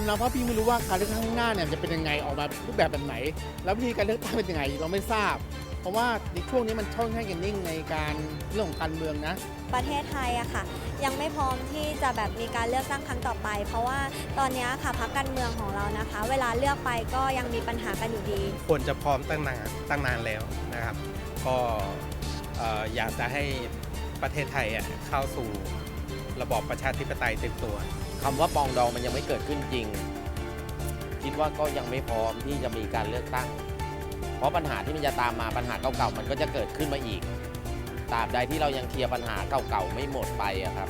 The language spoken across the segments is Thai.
ร้อมนะเพราะพี่ไม่รู้ว่าการเลือกตั้งข้างหน้าเนี่ยจะเป็นยังไงออกมารูปแบบแบบไหน แล้ววิธีการเลือกตั้งเป็นยังไงเราไม่ทราบ เพราะว่าในช่วงนี้มันค่อนข้างจะนิ่งในการเรื่องของการเมืองนะ ประเทศไทยอะค่ะ ยังไม่พร้อมที่จะแบบมีการเลือกตั้งครั้งต่อไป เพราะว่าตอนเนี้ยค่ะพรรคการเมืองของเรานะคะ เวลาเลือกไปก็ยังมีปัญหากันอยู่ดี ควรจะพร้อมตั้งนานตั้งนานแล้วนะครับ ก็เอ่ออยากจะให้ประเทศไทยอะเข้าสู่ระบอบประชาธิปไตยเต็มตัว คำว่าปรองดองมันยังไม่เกิดขึ้นจริง คิดว่าก็ยังไม่พร้อมที่จะมีการเลือกตั้ง เพราะปัญหาที่มันจะตามมาปัญหาเก่าๆมันก็จะเกิดขึ้นมาอีกตราบใดที่เรายังเคลียร์ปัญหาเก่าๆไม่หมดไปอะครับ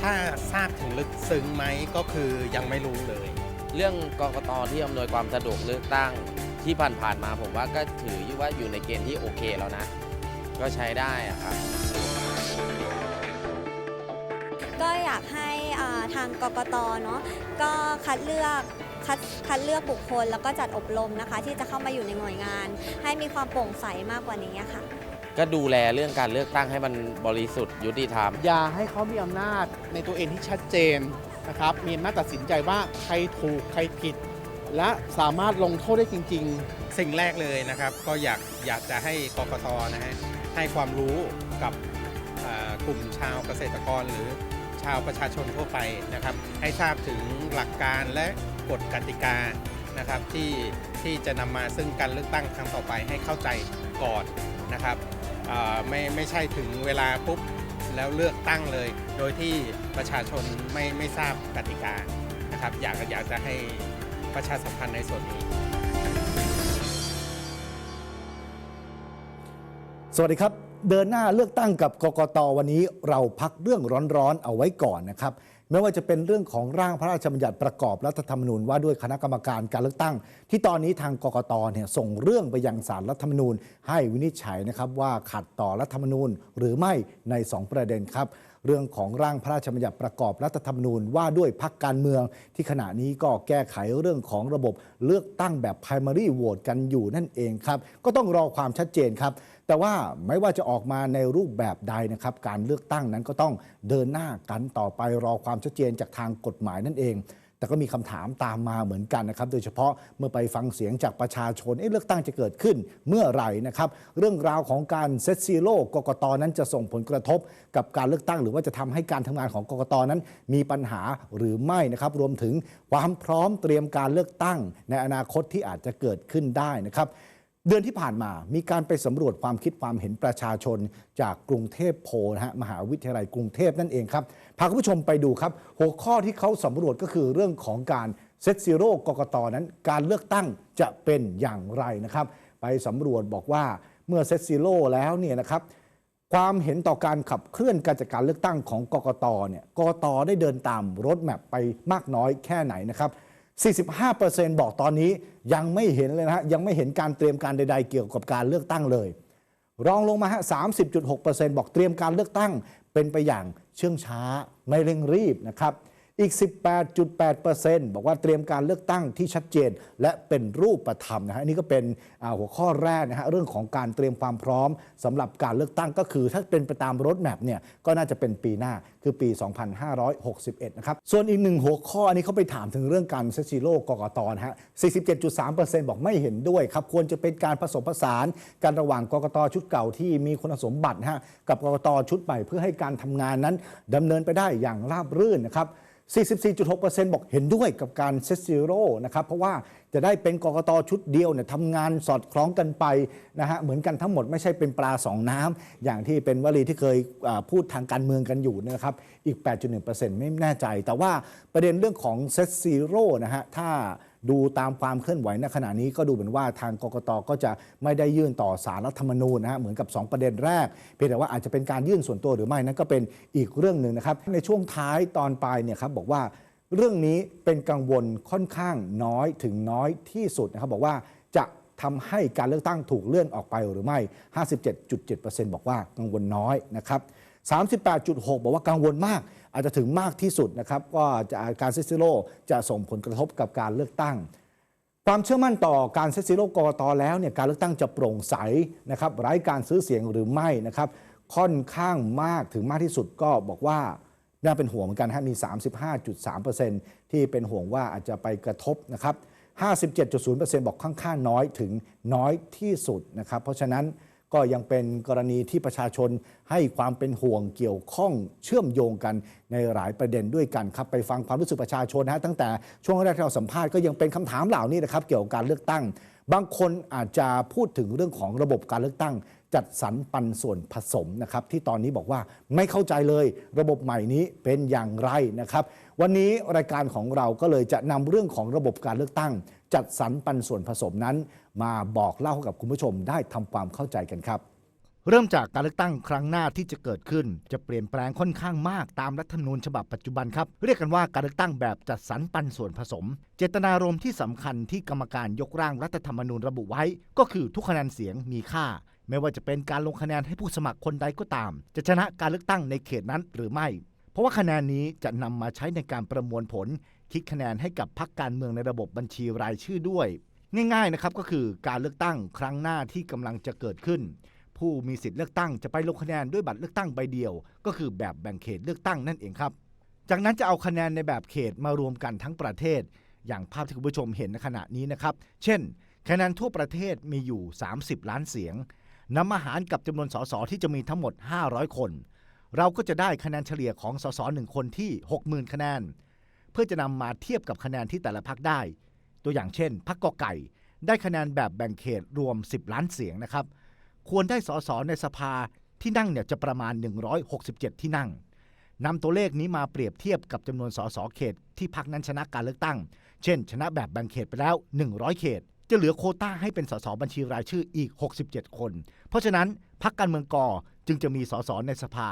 ถ้าทราบถึงลึกซึ้งไหมก็คือยังไม่รู้เลย เรื่องกกตที่อำนวยความสะดวกเลือกตั้งที่ผ่านๆมาผมว่าก็ถือว่าอยู่ในเกณฑ์ที่โอเคแล้วนะ ก็ใช้ได้อะครับ ก็อยากให้อ่าทางกกตเนาะก็คัดเลือกคัดคัดเลือกบุคคลแล้วก็จัดอบรมนะคะ ที่จะเข้ามาอยู่ในหน่วยงาน ให้มีความโปร่งใสมากกว่านี้ค่ะ ก็ดูแลเรื่องการเลือกตั้งให้มันบริสุทธิ์ยุติธรรม อย่าให้เขามีอำนาจในตัวเองที่ชัดเจนนะครับ มีอำนาจตัดสินใจว่าใครถูกใครผิด และสามารถลงโทษได้จริง ๆ สิ่งแรกเลยนะครับ ก็อยากอยากจะให้กกตนะฮะให้ความรู้กับอ่ากลุ่มชาวเกษตรกรหรือชาวประชาชนทั่วไปนะครับ ให้ทราบถึงหลักการและกฎกติกานะครับที่ที่จะนำมาซึ่งการเลือกตั้งครั้งต่อไปให้เข้าใจก่อนนะครับไม่ไม่ใช่ถึงเวลาปุ๊บแล้วเลือกตั้งเลย โดยที่ประชาชนไม่ไม่ทราบกติกานะครับ อยากอยากจะให้ประชาสัมพันธ์ในส่วนนี้ สวัสดีครับ เดินหน้าเลือกตั้งกับกกตวันนี้เราพักเรื่องร้อนๆเอาไว้ก่อนนะครับ ไม่ว่าจะเป็นเรื่องของร่างพระราชบัญญัติประกอบรัฐธรรมนูญว่าด้วยคณะกรรมการการเลือกตั้ง ที่ตอนนี้ทางกกตเนี่ยส่งเรื่องไปยังสารรัฐธรรมนูญ ให้วินิจฉัยนะครับว่าขัดต่อรัฐธรรมนูญหรือไม่ใน 2 ประเด็นครับ เรื่องของร่างพระราชบัญญัติประกอบรัฐธรรมนูญว่าด้วยพักการเมือง ที่ขณะนี้ก็แก้ไขเรื่องของระบบเลือกตั้งแบบ primary vote กันอยู่นั่นเองครับ ก็ต้องรอความชัดเจนครับ แต่ว่าไม่ว่าจะออกมาในรูปแบบใดนะครับ การเลือกตั้งนั้นก็ต้องเดินหน้ากันต่อไปรอความชัดเจนจากทางกฎหมายนั่นเอง แต่ก็มีคำถามตามมาเหมือนกันนะครับ โดยเฉพาะเมื่อไปฟังเสียงจากประชาชนเอ๊ะเลือกตั้งจะเกิดขึ้นเมื่อไหร่นะครับ เรื่องราวของการเซตซีโร่กกตนั้นจะส่งผลกระทบกับการเลือกตั้ง หรือว่าจะทำให้การทำงานของกกตนั้น มีปัญหาหรือไม่นะครับ รวมถึงความพร้อมเตรียมการเลือกตั้ง ในอนาคตที่อาจจะเกิดขึ้นได้นะครับ เดือนที่ผ่านมามีการไปสำรวจความคิดความเห็นประชาชน จากกรุงเทพโพนะฮะมหาวิทยาลัยกรุงเทพนั่นเองครับพาคุณผู้ชมไปดูครับ หัวข้อที่เขาสำรวจก็คือเรื่องของการเซตซีโร่กกตนั้น การเลือกตั้งจะเป็นอย่างไรนะครับ ไปสำรวจบอกว่าเมื่อเซตซีโร่แล้วเนี่ยนะครับความเห็นต่อการขับเคลื่อนการจัดการเลือกตั้งของกกตเนี่ยกกตได้เดินตามรถแมพไปมากน้อยแค่ไหนนะครับ 45%บอกตอนนี้ยังไม่เห็นเลยนะฮะยังไม่เห็นการเตรียมการใด ๆ เกี่ยวกับการเลือกตั้งเลย รองลงมาฮะ30.6%บอกเตรียมการเลือกตั้งเป็นไปอย่างเชื่องช้าไม่เร่งรีบนะครับ อีก 18.8%บอกว่าเตรียมการเลือกตั้งที่ชัดเจน และเป็นรูปธรรมนะฮะอันนี่ก็เป็นหัวข้อแรกนะฮะเรื่องของการเตรียมความพร้อมสำหรับการเลือกตั้งก็คือ ถ้าเป็นไปตามรถแมพเนี่ยก็น่าจะเป็นปีหน้าคือปี 2561 นะครับ ส่วนอีกหนึ่งหัวข้ออันนี้เขาไปถามถึงเรื่องการเซซิโลกกตนะฮะ 47.3%บอกไม่เห็นด้วยครับ ควรจะเป็นการผสมผสานกันระหว่างกกตชุดเก่าที่มีคุณสมบัตินะฮะกับกกตชุดใหม่เพื่อให้การทำงานนั้นดำเนินไปได้อย่างราบรื่นนะครับ 44.6%บอกเห็นด้วยกับการเซตซีโร่นะครับ เพราะว่าจะได้เป็นกกตชุดเดียวเนี่ยทำงานสอดคล้องกันไปนะฮะเหมือนกันทั้งหมดไม่ใช่เป็นปลาสองน้ำ อย่างที่เป็นวลีที่เคยพูดทางการเมืองกันอยู่นะครับ อีก 8.1%ไม่แน่ใจ แต่ว่าประเด็นเรื่องของเซตซีโร่นะฮะถ้า ดูตามความเคลื่อนไหวในขณะนี้ก็ดูเหมือนว่าทางกกตก็จะไม่ได้ยื่นต่อสารรัฐธรรมนูญนะฮะเหมือนกับ 2 ประเด็นแรก เพียงแต่ว่าอาจจะเป็นการยื่นส่วนตัวหรือไม่นั่นก็เป็นอีกเรื่องหนึ่งนะครับ ในช่วงท้ายตอนปลายเนี่ยครับบอกว่าเรื่องนี้เป็นกังวลค่อนข้างน้อยถึงน้อยที่สุดนะครับบอกว่าจะทำให้การเลือกตั้งถูกเลื่อนออกไปหรือไม่ 57.7%บอกว่ากังวลน้อยนะครับ 38.6 บอกว่ากังวลมาก อาจจะถึงมากที่สุดนะครับว่าจะการเซซิโลจะส่งผลกระทบกับการเลือกตั้ง ความเชื่อมั่นต่อการเซซีโร่กรตแล้วเนี่ยการเลือกตั้งจะโปร่งใสนะครับไร้การซื้อเสียงหรือไม่นะครับค่อนข้างมากถึงมากที่สุดก็บอกว่าน่าเป็นห่วงเหมือนกันฮะมี 35.3%ที่เป็นห่วงว่าอาจจะไปกระทบนะครับ 57.0%บอกค่อนข้างน้อยถึงน้อยที่สุดนะครับ เพราะฉะนั้น ก็ยังเป็นกรณีที่ประชาชนให้ความเป็นห่วงเกี่ยวข้องเชื่อมโยงกันในหลายประเด็นด้วยกันครับไปฟังความรู้สึกประชาชนนะฮะตั้งแต่ช่วงแรกที่เราสัมภาษณ์ก็ยังเป็นคำถามเหล่านี้นะครับเกี่ยวกับการเลือกตั้ง บางคนอาจจะพูดถึงเรื่องของระบบการเลือกตั้ง จัดสรรปันส่วนผสมนะครับที่ตอนนี้บอกว่าไม่เข้าใจเลยระบบใหม่นี้เป็นอย่างไรนะครับ วันนี้รายการของเราก็เลยจะนำเรื่องของระบบการเลือกตั้ง จัดสรรปันส่วนผสมนั้น มาบอกเล่ากับคุณผู้ชมได้ทำความเข้าใจกันครับ เริ่มจากการเลือกตั้งครั้งหน้าที่จะเกิดขึ้น จะเปลี่ยนแปลงค่อนข้างมากตามรัฐธรรมนูญฉบับปัจจุบันครับเรียกกันว่าการเลือกตั้งแบบจัดสรรปันส่วนผสม เจตนารมณ์ที่สำคัญที่กรรมการยกร่างรัฐธรรมนูญระบุไว้ ก็คือทุกคะแนนเสียงมีค่า ไม่ว่าจะเป็นการลงคะแนนให้ผู้สมัครคนใดก็ตาม จะชนะการเลือกตั้งในเขตนั้นหรือไม่ เพราะว่าคะแนนนี้จะนำมาใช้ในการประมวลผล คิดคะแนนให้กับพรรคการเมืองในระบบบัญชีรายชื่อด้วย ง่ายๆนะครับก็คือการเลือกตั้งครั้งหน้าที่กำลังจะเกิดขึ้น ผู้มีสิทธิ์เลือกตั้งจะไปลงคะแนนด้วยบัตรเลือกตั้งใบเดียว ก็คือแบบแบ่งเขตเลือกตั้งนั่นเองครับ จากนั้นจะเอาคะแนนในแบบเขตมารวมกันทั้งประเทศ อย่างภาพที่คุณผู้ชมเห็นในขณะนี้นะครับ เช่น คะแนนทั่วประเทศมีอยู่ 30 ล้านเสียง นำมาหารกับจำนวนสสที่จะมีทั้งหมด 500 คน เราก็จะได้คะแนนเฉลี่ยของสสหนึ่งคนที่ 60,000 คะแนน เพื่อจะนำมาเทียบกับคะแนนที่แต่ละพักได้ ตัวอย่างเช่นพักกอไก่ ได้คะแนนแบบแบ่งเขตรวม 10 ล้านเสียงนะครับ ควรได้สสในสภาที่นั่งเนี่ยจะประมาณ 167 ที่นั่งนำตัวเลขนี้มาเปรียบเทียบกับจำนวนสสเขตที่พักนั้นชนะการเลือกตั้ง เช่น ชนะแบบแบ่งเขตไปแล้ว 100 เขต จะเหลือโคต้าให้เป็นสสบัญชีรายชื่ออีก 67 คน เพราะฉะนั้นพักการเมืองกอจึงจะมีสสในสภา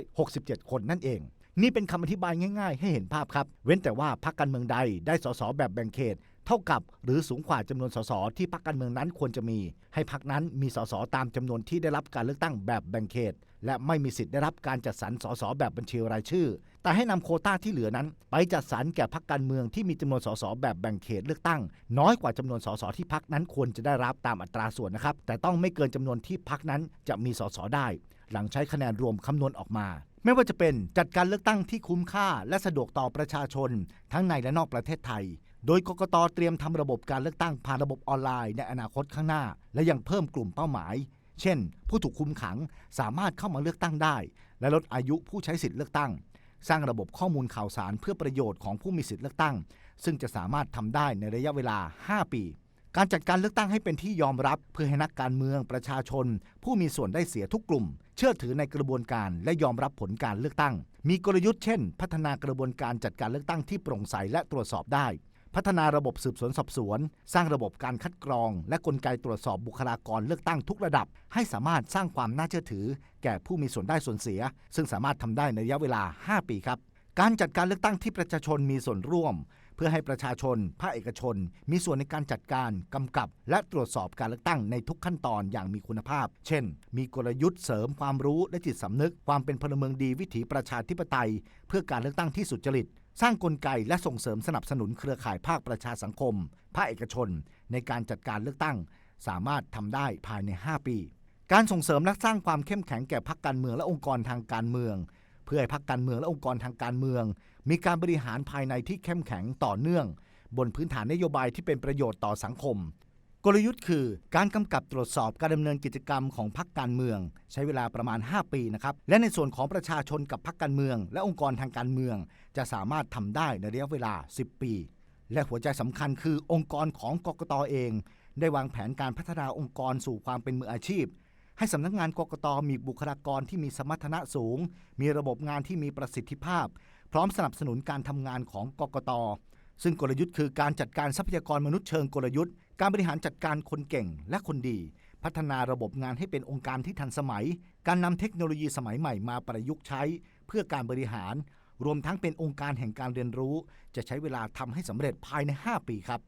167 คนนั่นเอง นี่เป็นคำอธิบายง่าย ๆ ให้เห็นภาพครับ เว้นแต่ว่าพักการเมืองใดได้สสแบบแบ่งเขต ท่ากับหรือสูงกว่าจำนวนสสที่พรรคการเมืองนั้นควรจะมี ให้พรรคนั้นมีสสตามจำนวนที่ได้รับการเลือกตั้งแบบแบ่งเขต และไม่มีสิทธิ์ได้รับการจัดสรรสสแบบบัญชีรายชื่อ แต่ให้นำโคต้าที่เหลือนั้น ไปจัดสรรแก่พรรคการเมืองที่มีจำนวนสสแบบแบ่งเขตเลือกตั้ง น้อยกว่าจำนวนสสที่พรรคนั้นควรจะได้รับตามอัตราส่วนนะครับ แต่ต้องไม่เกินจำนวนที่พรรคนั้นจะมีสสได้ หลังใช้คะแนนรวมคำนวณออกมาไม่ว่าจะเป็นจัดการเลือกตั้งที่คุ้มค่าและสะดวกต่อประชาชน ทั้งในและนอกประเทศไทย โดยกกตเตรียมทำระบบการเลือกตั้งผ่านระบบออนไลน์ในอนาคตข้างหน้า และยังเพิ่มกลุ่มเป้าหมาย เช่น ผู้ถูกคุมขังสามารถเข้ามาเลือกตั้งได้ และลดอายุผู้ใช้สิทธิ์เลือกตั้ง สร้างระบบข้อมูลข่าวสารเพื่อประโยชน์ของผู้มีสิทธิ์เลือกตั้ง ซึ่งจะสามารถทำได้ในระยะเวลา 5 ปี การจัดการเลือกตั้งให้เป็นที่ยอมรับ เพื่อให้นักการเมืองประชาชน ผู้มีส่วนได้เสียทุกกลุ่ม เชื่อถือในกระบวนการและยอมรับผลการเลือกตั้ง มีกลยุทธ์เช่น พัฒนากระบวนการจัดการเลือกตั้งที่โปร่งใสและตรวจสอบได้ พัฒนาระบบสืบสวนสอบสวน สร้างระบบการคัดกรอง และกลไกตรวจสอบบุคลากรเลือกตั้งทุกระดับ ให้สามารถสร้างความน่าเชื่อถือ แก่ผู้มีส่วนได้ส่วนเสีย ซึ่งสามารถทำได้ในระยะเวลา 5 ปีครับ การจัดการเลือกตั้งที่ประชาชนมีส่วนร่วม เพื่อให้ประชาชน ภาคเอกชน มีส่วนในการจัดการกำกับ และตรวจสอบการเลือกตั้งในทุกขั้นตอนอย่างมีคุณภาพ เช่น มีกลยุทธ์เสริมความรู้และจิตสำนึก ความเป็นพลเมืองดีวิถีประชาธิปไตย เพื่อการเลือกตั้งที่สุจริต สร้างกลไกและส่งเสริมสนับสนุนเครือข่ายภาคประชาสังคม ภาคเอกชน ในการจัดการเลือกตั้ง สามารถทำได้ภายใน 5 ปี การส่งเสริมและสร้างความเข้มแข็งแก่พรรคการเมืองและองค์กรทางการเมือง เพื่อให้พรรคการเมืองและองค์กรทางการเมือง มีการบริหารภายในที่เข้มแข็งต่อเนื่อง บนพื้นฐานนโยบายที่เป็นประโยชน์ต่อสังคม กลยุทธ์คือการกำกับตรวจสอบการดำเนินกิจกรรมของพรรคการเมือง ใช้เวลาประมาณ 5 ปีนะครับและในส่วนของประชาชนกับพรรคการเมือง และองค์กรทางการเมือง จะสามารถทำได้ในระยะเวลา 10 ปี และหัวใจสำคัญคือองค์กรของกกตเอง ได้วางแผนการพัฒนาองค์กรสู่ความเป็นมืออาชีพ ให้สำนักงานกกตมีบุคลากรที่มีสมรรถนะสูง มีระบบงานที่มีประสิทธิภาพ พร้อมสนับสนุนการทำงานของกกตซึ่งกลยุทธ์คือการจัดการทรัพยากรมนุษย์เชิงกลยุทธ์ การบริหารจัดการคนเก่งและคนดี พัฒนาระบบงานให้เป็นองค์การที่ทันสมัย การนำเทคโนโลยีสมัยใหม่มาประยุกต์ใช้ เพื่อการบริหาร รวมทั้งเป็นองค์การแห่งการเรียนรู้ จะใช้เวลาทำให้สำเร็จภายใน 5 ปีครับ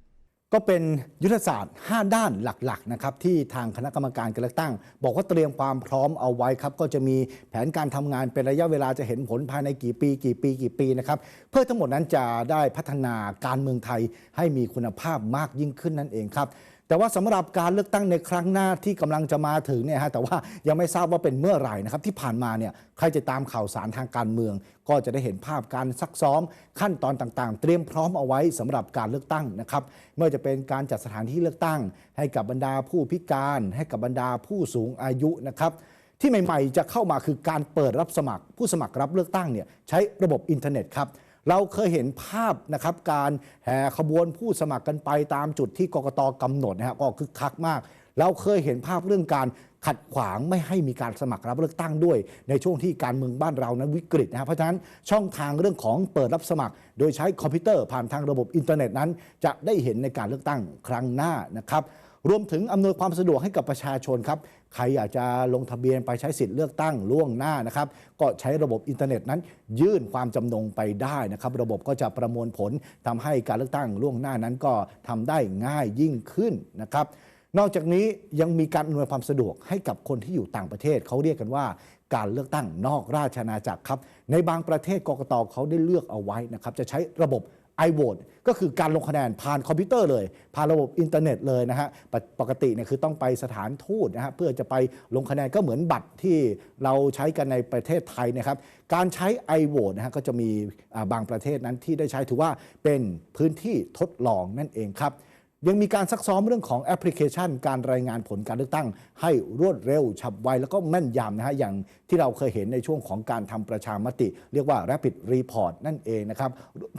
ก็เป็นยุทธศาสตร์ 5 ด้านหลักๆนะครับที่ทางคณะกรรมการการเลือกตั้ง บอกว่าเตรียมความพร้อมเอาไว้ครับ ก็จะมีแผนการทำงานเป็นระยะเวลาจะเห็นผลภายในกี่ปี กี่ปีกี่ปีนะครับเพื่อทั้งหมดนั้นจะได้พัฒนาการเมืองไทยให้มีคุณภาพมากยิ่งขึ้นนั่นเองครับ แต่ว่าสำหรับการเลือกตั้งในครั้งหน้าที่กำลังจะมาถึงเนี่ยฮะแต่ว่ายังไม่ทราบว่าเป็นเมื่อไหร่นะครับที่ผ่านมาเนี่ยใครจะตามข่าวสารทางการเมือง ก็จะได้เห็นภาพการซักซ้อม ขั้นตอนต่างๆ เตรียมพร้อมเอาไว้สำหรับการเลือกตั้งนะครับไม่ว่าจะเป็นการจัดสถานที่เลือกตั้ง ให้กับบรรดาผู้พิการ ให้กับบรรดาผู้สูงอายุนะครับที่ใหม่ ๆ จะเข้ามาคือการเปิดรับสมัคร ผู้สมัครรับเลือกตั้งเนี่ยใช้ระบบอินเทอร์เน็ตครับ เราเคยเห็นภาพนะครับการแห่ขบวนผู้สมัครกันไปตามจุดที่กกตกำหนดนะฮะก็คึกคักมาก เราเคยเห็นภาพเรื่องการขัดขวางไม่ให้มีการสมัครรับเลือกตั้งด้วย ในช่วงที่การเมืองบ้านเรานั้นวิกฤตนะครับเพราะฉะนั้นช่องทางเรื่องของเปิดรับสมัคร โดยใช้คอมพิวเตอร์ผ่านทางระบบอินเทอร์เน็ตนั้น จะได้เห็นในการเลือกตั้งครั้งหน้านะครับ รวมถึงอำนวยความสะดวกให้กับประชาชนครับ ใครอยากจะลงทะเบียนไปใช้สิทธิ์เลือกตั้งล่วงหน้านะครับ ก็ใช้ระบบอินเทอร์เน็ตนั้น ยื่นความจำนงไปได้นะครับ ระบบก็จะประมวลผลทำให้การเลือกตั้งล่วงหน้านั้นก็ทำได้ง่ายยิ่งขึ้นนะครับ นอกจากนี้ยังมีการอำนวยความสะดวกให้กับคนที่อยู่ต่างประเทศเขาเรียกกันว่าการเลือกตั้งนอกราชอาณาจักรครับ ในบางประเทศกกตเขาได้เลือกเอาไว้นะครับ จะใช้ระบบ iVote ก็คือการลงคะแนนผ่านคอมพิวเตอร์เลยผ่านระบบอินเทอร์เน็ตเลยนะฮะปกปกติเนี่ยคือต้องไปสถานทูตนะฮะเพื่อจะไปลงคะแนนก็เหมือนบัตรที่เราใช้กันในประเทศไทยนะครับการใช้ iVote นะฮะก็จะมีบางประเทศนั้นที่ได้ใช้ถือว่าเป็นพื้นที่ทดลองนั่นเองครับ ยังมีการซักซ้อมเรื่องของแอปพลิเคชัน การรายงานผลการเลือกตั้ง ให้รวดเร็วฉับไว แล้วก็แม่นยำนะฮะอย่างที่เราเคยเห็นในช่วงของการทำประชามติ เรียกว่า Rapid Report นั่นเองนะครับ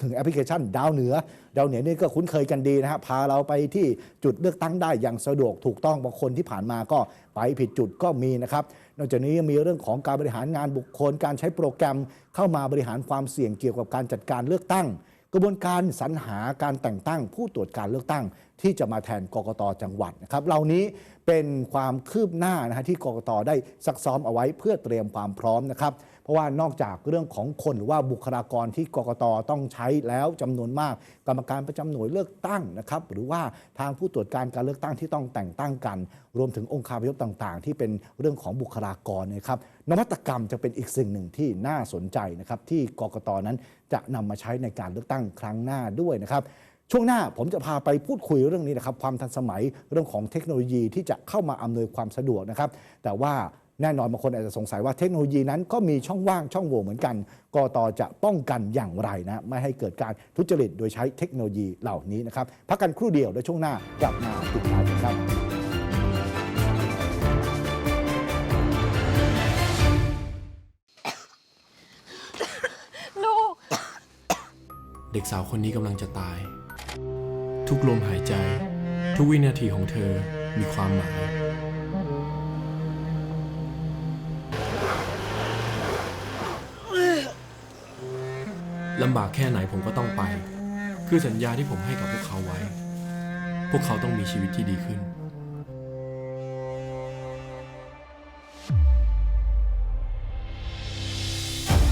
ถึงแอปพลิเคชันดาวเหนือ ดาวเหนือนี่ก็คุ้นเคยกันดีนะฮะพาเราไปที่จุดเลือกตั้งได้อย่างสะดวกถูกต้องบางคนที่ผ่านมาก็ไปผิดจุดก็มีนะครับนอกจากนี้ยังมีเรื่องของการบริหารงานบุคคล การใช้โปรแกรมเข้ามาบริหารความเสี่ยงเกี่ยวกับการจัดการเลือกตั้ง กระบวนการสรรหาการแต่งตั้งผู้ตรวจการเลือกตั้ง ที่จะมาแทนกกตจังหวัดนะครับเหล่านี้เป็นความคืบหน้านะฮะที่กกตได้ซักซ้อมเอาไว้เพื่อเตรียมความพร้อมนะครับ เพราะว่านอกจากเรื่องของคนหรือว่าบุคลากรที่กกตต้องใช้แล้วจำนวนมาก กรรมการประจำหน่วยเลือกตั้งนะครับหรือว่าทางผู้ตรวจการการเลือกตั้งที่ต้องแต่งตั้งกัน รวมถึงองค์คาพยพต่าง ๆ ที่เป็นเรื่องของบุคลากรนะครับนวัตกรรมจะเป็นอีกสิ่งหนึ่งที่น่าสนใจนะครับที่กกตนั้นจะนำมาใช้ในการเลือกตั้งครั้งหน้าด้วยนะครับช่วงหน้าผมจะพาไปพูดคุยเรื่องนี้นะครับความทันสมัยเรื่องของเทคโนโลยีที่จะเข้ามาอำนวยความสะดวกนะครับ แต่ว่า แน่นอนบางคนอาจจะสงสัยว่าเทคโนโลยีนั้นก็มีช่องว่างช่องโหว่เหมือนกันกตจะป้องกันอย่างไรนะไม่ให้เกิดการทุจริตโดยใช้เทคโนโลยีเหล่านี้นะครับพักกันครู่เดียวแล้วช่วงหน้ากลับมาติดตามกันครับลูก เด็กสาวคนนี้กำลังจะตาย ทุกลมหายใจ ทุกวินาทีของเธอมีความหมาย ลำบากแค่ไหนผมก็ต้องไป คือสัญญาที่ผมให้กับพวกเขาไว้ พวกเขาต้องมีชีวิตที่ดีขึ้น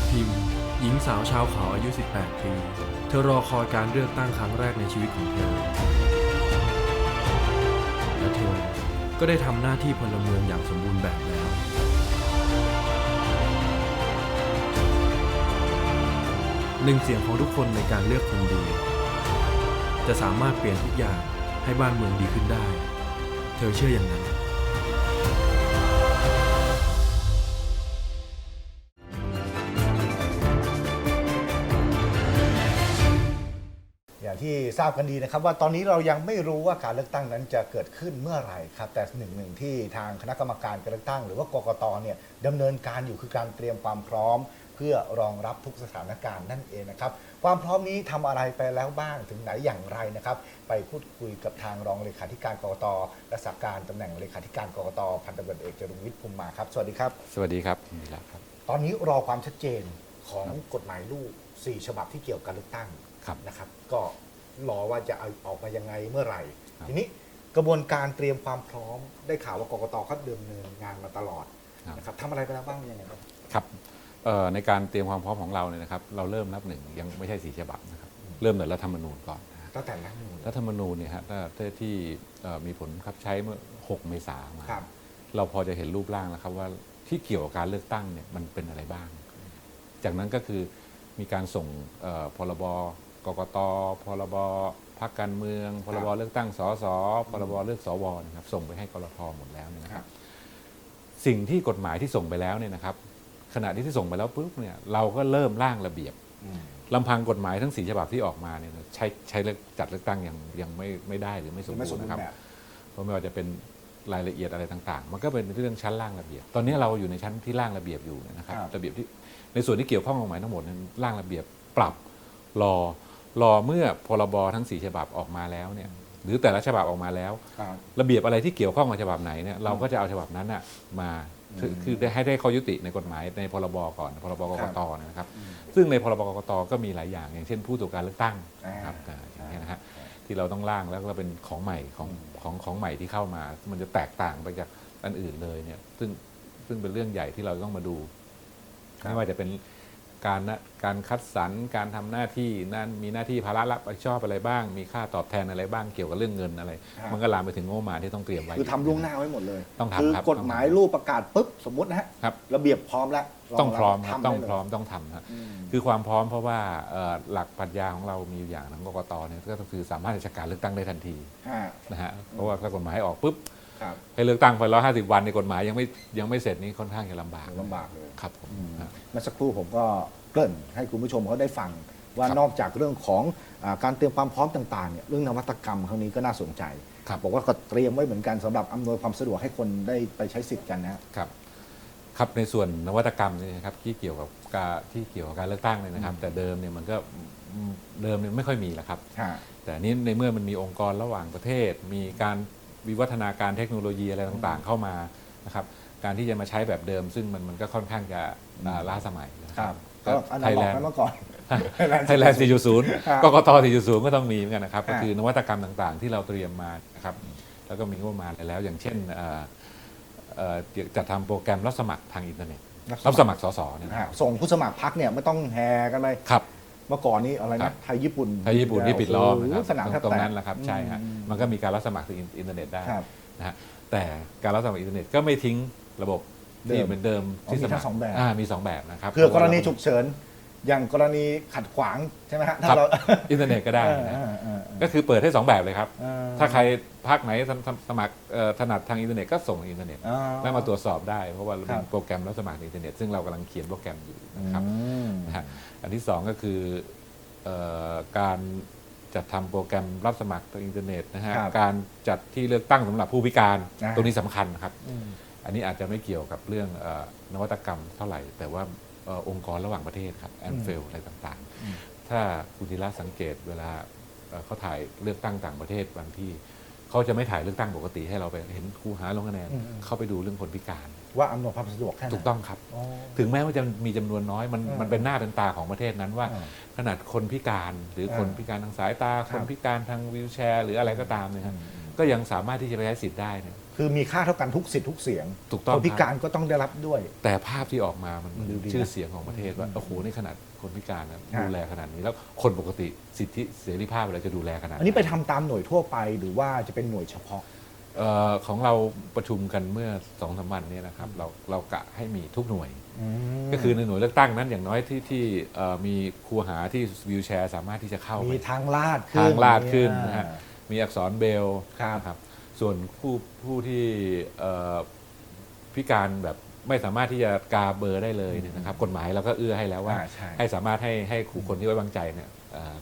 พิมหญิงสาวชาวเขาอายุ 18 ปี เธอรอคอยการเลือกตั้งครั้งแรกในชีวิตของเธอ และเธอก็ได้ทำหน้าที่พลเมืองอย่างสมบูรณ์แบบแล้ว หนึ่งเสียงของทุกคนในการเลือกคนดี จะสามารถเปลี่ยนทุกอย่างให้บ้านเมืองดีขึ้นได้ เธอเชื่ออย่างนั้น อย่างที่ทราบกันดีนะครับ ว่าตอนนี้เรายังไม่รู้ว่าการเลือกตั้งนั้นจะเกิดขึ้นเมื่อไหร่ครับ แต่หนึ่งหนึ่งที่ทางคณะกรรมการการเลือกตั้ง หรือว่ากกตเนี่ยดำเนินการอยู่คือการเตรียมความพร้อม พื่อรองรับทุกสถานการณ์นั่นเองนะครับ ความพร้อมนี้ทำอะไรไปแล้วบ้างถึงไหนอย่างไรนะครับ ไปพูดคุยกับทางรองเลขาธิการกกตรักษาการตำแหน่งเลขาธิการกกตพันตำรวจเอกจรุงวิทย์ภูมิมาครับ สวัสดีครับ สวัสดีครับมีแล้วครับ ตอนนี้รอความชัดเจนของกฎหมายลูก 4 ฉบับที่เกี่ยวกับการเลือกตั้งครับนะครับ ก็รอว่าจะเอาออกมายังไงเมื่อไหร่ครับทีนี้กระบวนการเตรียมความพร้อมได้ข่าวว่ากกตเขาดำเนินงานมาตลอดครับนะครับทำอะไรไปแล้วบ้างยังไงครับครับเอ่อ ในการเตรียมความพร้อมของเราเนี่ยนะครับ เราเริ่มนับหนึ่งยังไม่ใช่สี่ฉบับนะครับ เริ่มแต่รัฐธรรมนูญก่อนนะฮะตั้งแต่รัฐธรรมนูญรัฐธรรมนูญเนี่ยฮะถ้าถ้าที่เอ่อมีผลบังคับใช้เมื่อ 6 เมษายนมาครับเราพอจะเห็นรูปร่างแล้วครับว่าที่เกี่ยวกับการเลือกตั้งเนี่ยมันเป็นอะไรบ้าง จากนั้นก็คือมีการส่งเอ่อพรบกกตพรบพพรรคการเมือง พรบเลือกตั้งสสพรบเลือกสวนะครับส่งไปให้กรทหมดแล้วเนี่ยนะครับ สิ่งที่กฎหมายที่ส่งไปแล้วเนี่ยนะครับ ขณะที่ที่ส่งไปแล้วปุ๊บเนี่ยเราก็เริ่มร่างระเบียบลำพังกฎหมายทั้งสีฉบับที่ออกมาเนี่ยใช้ใช้เลือกจัดเลือกตั้งยังยังไม่ไม่ได้หรือไม่สมไม่สบูมรณ์บูรนะครับณ์แบบเพราะไม่ว่าจะเป็นรายละเอียดอะไรต่างๆ มันก็เป็นเรื่องชั้นร่างระเบียบ ตอนนี้เราอยู่ในชั้นที่ร่างระเบียบอยู่นะครับครับ ระเบียบที่ในส่วนที่เกี่ยวข้องกับกฎหมายทั้งหมดนั้นร่างระเบียบปรับรอรอเมื่อพรบทั้งสีฉบับออกมาแล้วเนี่ยหรือแต่ละฉบับออกมาแล้วครับระเบียบอะไรที่เกี่ยวข้องกับฉบับไหนเนี่ยเราก็จะเอาฉบับนั้นน่ะมา คืออืมคือได้ให้ได้ข้อยุติในกฎหมายในพรบก่อนพรบกครักบตนะครับ ซึ่งในพรบกกตก็มีหลายอย่าง อย่างเช่น ผู้ตรวจการเลือกตั้งอ่าครับอ่าอย่างนี้ยนะฮะที่เราต้องร่างแล้วก็เป็นของใหม่ของของของใหม่ที่เข้ามา มันจะแตกต่างไปจากอันอื่นเลยเนี่ยซึ่งซึ่งเป็นเรื่องใหญ่ที่เราต้องมาดูครับไม่ว่าจะเป็น การนะการคัดสรรการทำหน้าที่นั่นมีหน้าที่ภาระรับผิดชอบอะไรบ้าง มีค่าตอบแทนอะไรบ้างเกี่ยวกับเรื่องเงินอะไรครับมันก็ลามไปถึงงบประมาณที่ต้องเตรียมไว้คือทำล่วงหน้าไว้หมดเลยต้องทำคือครับกฎหมายรูปประกาศปุ๊บสมมตินะฮะครับระเบียบพร้อมแล้วต้องพร้อมครับทำได้ต้องเลยพร้อมต้องทำครับอืมคือความพร้อมเพราะว่าเอ่อหลักปรัชญาของเรามีอยู่อย่างหนึงกกตเนี่ยก็คือสามารถจะจัดการเลือกตั้งได้ทันทีอ่านะฮะเพราะว่าถ้ากฎหมายออกปุ๊บ ครับ ให้เลือกตั้งไปร้อยห้าสิบวันในกฎหมายยังไม่ยังไม่เสร็จนี่ค่อนข้างจะลำบากลำบากเลย ครับผมอืมฮะเมื่อสักครู่ผมก็เกริ่นให้คุณผู้ชมเขาได้ฟัง ว่าครับนอกจากเรื่องของอาการเตรียมความพร้อมต่างๆเนี่ยเรื่องนวัตกรรมครั้งนี้ก็น่าสนใจครับบอกว่าก็เตรียมไว้เหมือนกันสำหรับอำนวยความสะดวกให้คนได้ไปใช้สิทธิ์กันนะฮะครับครับในส่วนนวัตกรรมเนี่ยนะครับที่เกี่ยวกับการที่เกี่ยวกับการเลือกตั้งเนี่ยนะครับแต่เดิมเนี่ยมันก็เดิมเนี่ยไม่ค่อยมีแหละครับ ฮะ แต่นี้ในเมื่อมันมีองค์กรระหว่างประเทศ มีการ วิวัฒนาการเทคโนโลยีอะไรต่างๆ เข้ามานะครับการที่จะมาใช้แบบเดิม ซึ่งมันมันก็ค่อนข้างจะอ่าล้าสมัยนะคครัรับบก็อันนั้นบอกกันเมื่อก่อนไทยแลนด์ครับ4.0 กกต 4.0 ก็ต้องมีเหมือนกันนะครับครับ ก็คือนวัตกรรมต่างๆ ที่เราเตรียมมานะครับ แล้วก็มีงบประมาณแล้ว อย่างเช่นเอ่อเอ่อจัดทำโปรแกรมรับสมัครทางอินเทอร์เน็ต รับสมัครสสเนี่ยนะนะคฮะรับส่งผู้สมัครพักเนี่ยไม่ต้องแห่กันไปครับ เมื่อก่อนนี้อะไรครันะบ ไทยญี่ปุ่นไทยญี่ปุ่นที่ปิดล้อมนะคโโหรับสนามแทบตรงแตกนั้นแหละครับใช่ฮะอืมันก็มีการรับสมัครทางอินเทอร์เน็ตได้ครับ นะฮะแต่การรับสมัครอินเทอร์เน็ตก็ไม่ทิ้งระบบเดิที่มเหมือนเดิมอ๋อที่มีสมัทั้คงสองแบบ อ่ามีสองแบบนะครับเผื่อกรณีฉุกเฉิน อย่างกรณีขัดขวางใช่ไหมฮะครัถ้าบเรา อินเทอร์เน็ตก็ได้เออนะเออเออเออก็คือเปิดให้สองแบบเลยครับเออถ้าใครภาคไหนสมสมัครเอ่อถนัดทางอินเทอร์เน็ตก็ส่งอินเทอร์เน็ตอ๋อแล้วมาตรวจสอบได้ เพราะว่าเราครัมีบโปรแกรมรับสมัครในอินเทอร์เน็ตซึ่งเรากำลังเขียนโปรแกรมอยู่นะครับอืมนะฮะอันที่สองก็คือเอ่อการจัดทำโปรแกรมรับสมัครทางอินเทอร์เน็ตนะฮะครับการจัดที่เลือกตั้งสำหรับผู้พิการอ่า ตรงนี้สำคัญนะครับอืมอันนี้อาจจะไม่เกี่ยวกับเรื่องเอ่อนวัตกรรมเท่าไหร่ แต่ว่าเอ่อองค์กรระหว่างประเทศครับแอนเฟลอะไรต่างอืมๆถ้าคุณธีระสังเกตเวลาเอ่อเขาถ่ายเลือกตั้งต่างประเทศบางที่เขาจะไม่ถ่ายเลือกตั้งปกติให้เราไปเห็นครูหาลงคะแนนอืมอืมเข้าไปดูเรื่องคนพิการ ว่าอำนวยความสะดวกแค่ไหนถูกต้องครับอ๋อถึงแม้ว่าจะมีจำนวนน้อยมันอืมมันเป็นหน้าเป็นตาของประเทศนั้นว่าอ่าขนาดคนพิการหรือคนอ่าพิการทางสายตาคครับนพิการทางวีลแชร์ หรืออะไรก็ตามเนี่ยครับอืมก็ยังสามารถที่จะไปใช้สิทธิ์ได้เนี่ย คือมีค่าเท่ากันทุกสิทธิ์ทุกเสียงถูกต้องคนพิครับการก็ต้องได้รับด้วย แต่ภาพที่ออกมามันมันดูดีนะชื่อเสียงของประเทศว่าอืมโอ้โหนี่ขนาดคนพิการนะฮะดูแลขนาดนี้แล้วคนปกติสิทธิเสรีภาพอะไรจะดูแลขนาดหอันนี้ไปทำตามหน่วยทั่วไปหรือว่าจะเป็นหน่วยเฉพาะเอ่อของเราประชุมกันเมื่อสองสามวันเนี้นะครับเราเรากะให้มีทุกหน่วย ก็คือในหน่วยเลือกตั้งนั้นอย่างน้อยที่ที่เอ่อมีครูหาที่วีลแชร์ สามารถที่จะเข้าไปมีทางลาดขึ้นทางลาดขึ้นอ่นะฮะมีอักษรเบลครับนะครับ ส่วนผู้ผู้ที่เอ่อพิการแบบไม่สามารถที่จะกาเบอร์ได้เลยเนี่ยนะครับ กฎหมายเราก็เอื้อให้แล้วว่า อ่าใช่ ให้สามารถให้ให้ครูคนที่ไว้วางใจเนี่ยเอ่อ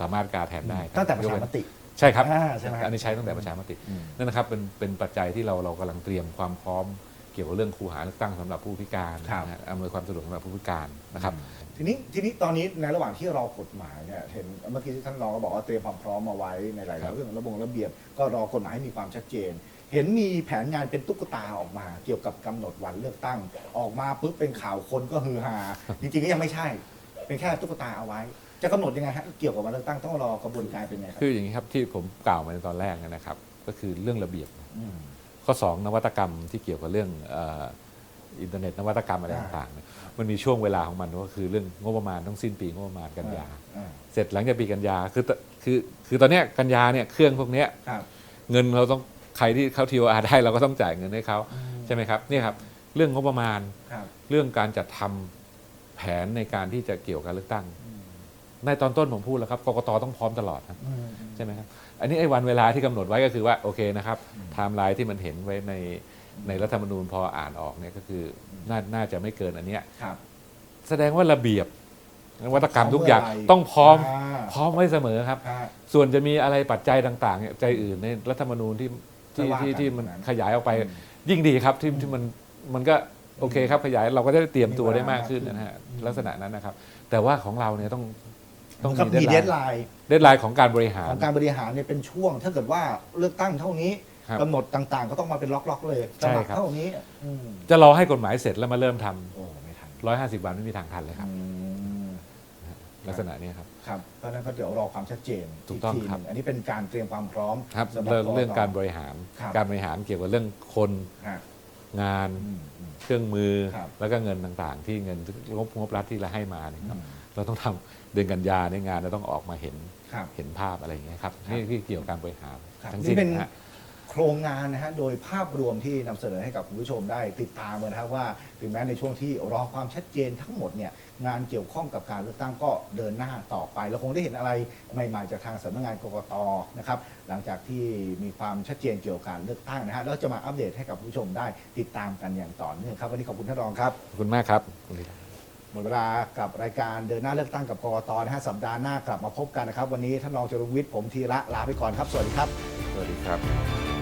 สามารถกาแทนได้ตั้งแต่ประชามติ ใช่ครับอ่าใช่ไหมครับ อันนี้ใช้ตั้งแต่ประชามติ อืม นั่นนะครับเป็นเป็นปัจจัยที่เราเรากำลังเตรียมความพร้อม เกี่ยวกับเรื่องครูหาเลือกตั้งสำหรับผู้พิการครับ นะฮะอำนวยความสะดวกสำหรับผู้พิการนะครับ ทีนี้ทีนี้ตอนนี้ในระหว่างที่รอกฎหมายเนี่ยเห็นเมื่อกี้ที่ท่านรองก็บอกว่าเตรียมความพร้อมมาไว้ในหลายครัๆบ เรื่องระบงระเบียบก็รอกฎหมายให้มีความชัดเจน เห็นมีแผนงานเป็นตุ๊กตาออกมา เกี่ยวกับกำหนดวันเลือกตั้ง ออกมาปุ๊บเป็นข่าวคนก็ฮือฮาจริงๆก็ยังไม่ใช่ เป็นแค่ตุ๊กตาเอาไว้ จะกำหนดยังไงฮะเกี่ยวกับวันเลือกตั้งต้องรอกระบวนการเป็นไงครับคืออย่างนี้ครับที่ผมกล่าวมาในตอนแรกนะครับ ก็คือเรื่องระเบียบ ม ข้อ 2 นวัตกรรมที่เกี่ยวกับเรื่องเอ่ออินเทอร์เน็ตนวัตกรรมอะไรอ่าต่างๆเนี่ยมันมีช่วงเวลาของมันก็คือเรื่องงบประมาณต้องสิ้นปีงบประมาณกันยาอ่าเสร็จหลังจากปีกันยาคือตคือคือตอนเนี้ยกันยาเนี่ยเครื่องพวกเนี้ยครับเงินเราต้องใครที่เข้าทีโออาได้เราก็ต้องจ่ายเงินให้เขาใช่ไหมครับเนี่ยครับเรื่องงบประมาณครับเรื่องการจัดทำแผนในการที่จะเกี่ยวกับการเลือกตั้งอืมในตอนต้นผมพูดแล้วครับกกตต้องพร้อมตลอดครับอืมใช่ไหมครับ อันนี้ไอ้วันเวลาที่กำหนดไว้ก็คือว่าโอเคนะครับไทม์ไลน์ที่มันเห็นไว้ในในรัฐธรรมนูญพออ่านออกเนี่ยก็คือน่าน่าจะไม่เกินอันเนี้ยครับแสดงว่าระเบียบนวัตกรรมทุกอย่างเมื่อไหร่ต้องพร้อมอ่าพร้อมไว้เสมอครับฮะส่วนจะมีอะไรปัจจัยต่างๆเนี่ยใจอื่นในรัฐธรรมนูญที่ที่ไม่ว่าที่กันที่มันตรงนั้นขยายออกไปอืมยิ่งดีครับที่ที่มันมันก็โอเคครับขยายเราก็จะได้เตรียมตัวมีเวลาได้มากขึ้นมากขึ้นนะฮะอืมลักษณะนั้นนะครับ แต่ว่าของเราเนี่ยต้อง ต้องกับมีมีเดเดดดไลไลน์น์เดดไลน์ของการบริหาร ของการบริหารเนี่ยเป็นช่วง ถ้าเกิดว่าเลือกตั้งเท่านี้ครับกำหนดต่างๆ ก็ต้องมาเป็นล็อกๆเลยใช่สมัครครับเท่านี้อืมจะรอให้กฎหมายเสร็จแล้วมาเริ่มทโอ้ไม่ทันำร้อยห้าสิบวันไม่มีทางทันเลยครับอืมลักษณะเนี้ยครับครับเพราะฉะนั้นก็เดี๋ยวรอความชัดเจนถูกต้องทีครับหนึ่อันนี้เป็นการเตรียมความพร้อมครับสำหเรื่องกเรื่องการบตริหารครับการบริหารเกี่ยวกับเรื่องคนฮะงานอืมอืมเครื่องมือครับแล้วก็เงินต่างๆ ที่เงินงบงบรัฐที่เราให้มาเนี่ยครับอืมเราต้องทำ เดือนกันยาในยงานเราต้องออกมาเห็นครับเห็นภาพอะไรอย่างเงี้ยครับครับนี่ที่เกี่ยวกับการบริหารครับทั้งนี่สิ้นเป็น นะฮะ โครงงานนะฮะโดยภาพรวมที่นำเสนอให้กับคุณผู้ชมได้ติดตามกันนะครับว่าถึงแม้ในช่วงที่รอความชัดเจนทั้งหมดเนี่ยงานเกี่ยวข้องกับการเลือกตั้งก็เดินหน้าต่อไปเราคงได้เห็นอะไรใหม่ๆจากทางสำนักงานกกตนะครับหลังจากที่มีความชัดเจนเกี่ยวกับการเลือกตั้งนะฮะแล้วจะมาอัปเดตให้กับผู้ชมได้ติดตามกันอย่างต่อเนื่องครับวันนี้ขอบคุณท่านรองครับ ขอบคุณมากครับสวัสดีครับ หมดเวลากับรายการเดินหน้าเลือกตั้งกับกกตนะฮะสัปดาห์หน้ากลับมาพบกันนะครับ วันนี้ท่านรองจรุงวิทย์ผมธีระลาไปก่อนครับ สวัสดีครับ สวัสดีครับ